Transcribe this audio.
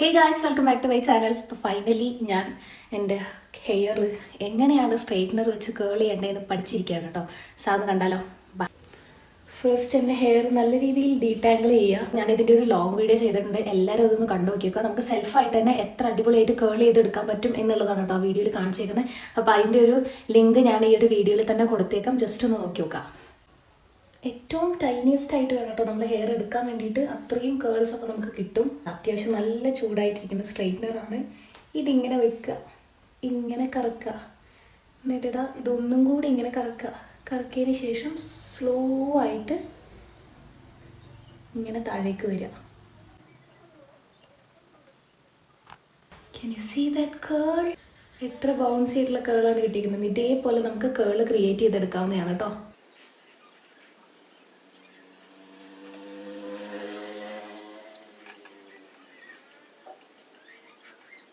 Hey guys welcome back to my channel ഇപ്പോൾ finally ഞാൻ എന്റെ ഹെയർ എങ്ങനെയാണ് സ്ട്രെയിറ്റ്നർ വെച്ച് കേൾ ചെയ്യേണ്ടതെന്ന് പഠിച്ചിരിക്കുകയാണ് കേട്ടോ. സാധനം കണ്ടാലോ? ഫസ്റ്റ് എന്റെ ഹെയർ നല്ല രീതിയിൽ ഡീടാങ്കിൾ ചെയ്യുക. ഞാൻ ഇതിന്റെ ഒരു ലോങ് വീഡിയോ ചെയ്തിട്ടുണ്ട്. എല്ലാവരും അതൊന്ന് കണ്ടു നോക്കിയൊക്കെ നമുക്ക് സെൽഫായിട്ട് തന്നെ എത്ര അടിപൊളിയായിട്ട് കേൾ ചെയ്തെടുക്കാൻ പറ്റും എന്നുള്ളതാണ് കേട്ടോ ആ വീഡിയോയിൽ കാണിച്ചേക്കുന്നത്. അപ്പോൾ അതിന്റെ ഒരു ലിങ്ക് ഞാൻ ഈ ഒരു വീഡിയോയിൽ തന്നെ കൊടുത്തേക്കാം. ജസ്റ്റ് ഒന്ന് നോക്കി നോക്കാം ഏറ്റവും ടൈനിയസ്റ്റ് ആയിട്ട് വേണം കേട്ടോ നമ്മൾ ഹെയർ എടുക്കാൻ വേണ്ടിയിട്ട്. അത്രയും കേൾസ് അപ്പോൾ നമുക്ക് കിട്ടും. അത്യാവശ്യം നല്ല ചൂടായിട്ടിരിക്കുന്ന സ്ട്രെയിറ്റ്നറാണ് ഇതിങ്ങനെ വെക്കുക. ഇങ്ങനെ കറക്കുക. എന്നിട്ട് ഇതാ ഇതൊന്നും കൂടി ഇങ്ങനെ കറക്കുക. കറക്കിയതിന് ശേഷം സ്ലോ ആയിട്ട് ഇങ്ങനെ താഴേക്ക് വരിക. Can you see that curl എത്ര ബൗൺസ് ചെയ്തിട്ടുള്ള കേളാണ് കിട്ടിയിരിക്കുന്നത്. ഇതേപോലെ നമുക്ക് കേൾ ക്രിയേറ്റ് ചെയ്തെടുക്കാവുന്നതാണ് കേട്ടോ